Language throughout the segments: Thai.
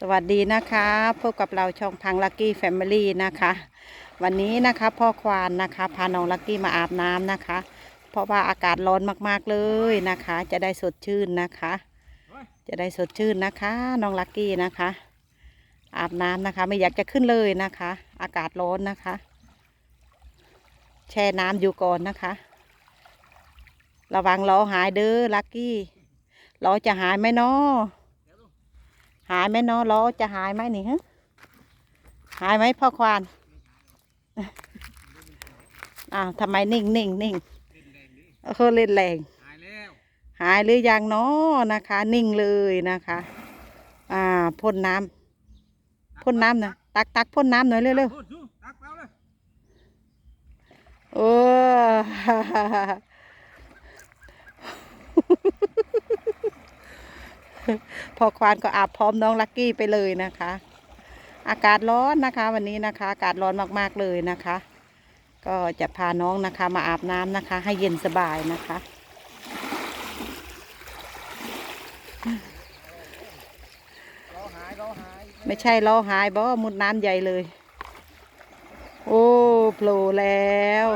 สวัสดีนะคะพบกับเราช่องทางลักกี้แฟมิลี่นะคะ วันนี้นะคะพ่อควานนะคะ พาน้องลักกี้มาอาบน้ำนะคะ เพราะว่าอากาศร้อนมากๆเลยนะคะ จะได้สดชื่นนะคะ จะได้สดชื่นนะคะน้องลักกี้นะคะ อาบน้ำนะคะ ไม่อยากจะขึ้นเลยนะคะ อากาศร้อนนะคะ แช่น้ำอยู่ก่อนนะคะ ระวังล้อหายเด้อลักกี้ล้อจะหายไหมเนาะ หายไหมเนาะล้อจะหายไหมนี่ฮะหายไหมพ่อควานอ้าวทำไมนิ่งนิ่งนิ่งเออเล่นแรงหายแล้วหายหรือยังเนาะนะคะ นิ่งเลยนะคะ อ่าพ่นน้ำพ่นน้ำนะตักตักพ่นน้ำหน่อยเร็วพูดสู้ตักเปล่าเลยๆโอ้ พอควานก็อาบพร้อมน้องลักกี้ไปเลยนะคะ อากาศร้อนนะคะ วันนี้นะคะ อากาศร้อนมากๆเลยนะคะ ก็จะพาน้องนะคะมาอาบน้ำนะคะ ให้เย็นสบายนะคะ ไม่ใช่ล้อหายบ่มุดน้ำใหญ่เลย โอ้โผล่แล้ว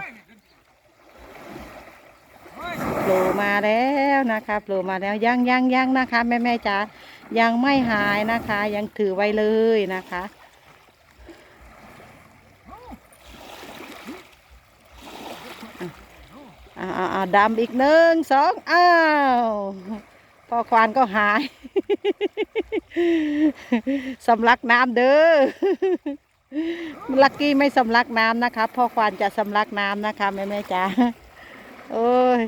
ล่มาแล้วนะคะโผล่มาแล้วยังยังยังนะคะ แม่แม่จ๋ายังไม่หายนะคะ ยังถือไว้เลยนะคะอ่าอาดำอีกหนึ่งสองอ้าวพอควานก็หายสำลักน้ำเด้อลักกี้ไม่สำลักน้ำนะคะพ่อควานจะสำลักน้ำนะคะแม่แม่จ๋าโอ้ย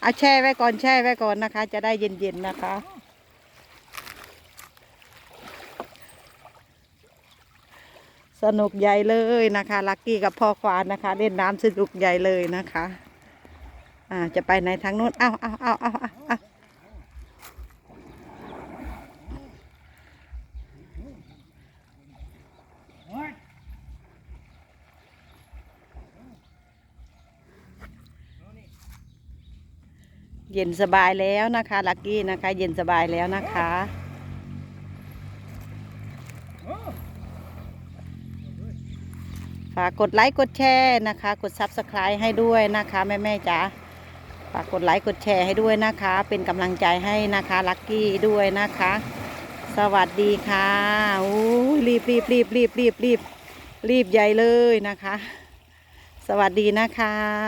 เอาแช่ไว้ก่อนแช่ไว้ก่อนนะคะ จะได้เย็นๆนะคะ สนุกใหญ่เลยนะคะ ลักกี้กับพ่อควานนะคะ เล่นน้ำสนุกใหญ่เลยนะคะ อ่าจะไปไหนทางนู้นเอาเอาเอาเอาเอาเอา เฮ้ย เย็นสบายแล้วนะคะ ลักกี้นะคะ เย็นสบายแล้วนะคะ ฝากกดไลค์กดแชร์นะคะ กดซับสไครต์ให้ด้วยนะคะแม่แม่ๆจ๋าฝากกดไลค์กดแชร์ให้ด้วยนะคะ เป็นกำลังใจให้นะคะ ลักกี้ด้วยนะคะ สวัสดีค่ะอู้รีบรีบรีบรีบรีบรีบรีบใหญ่เลยนะคะ สวัสดีนะคะ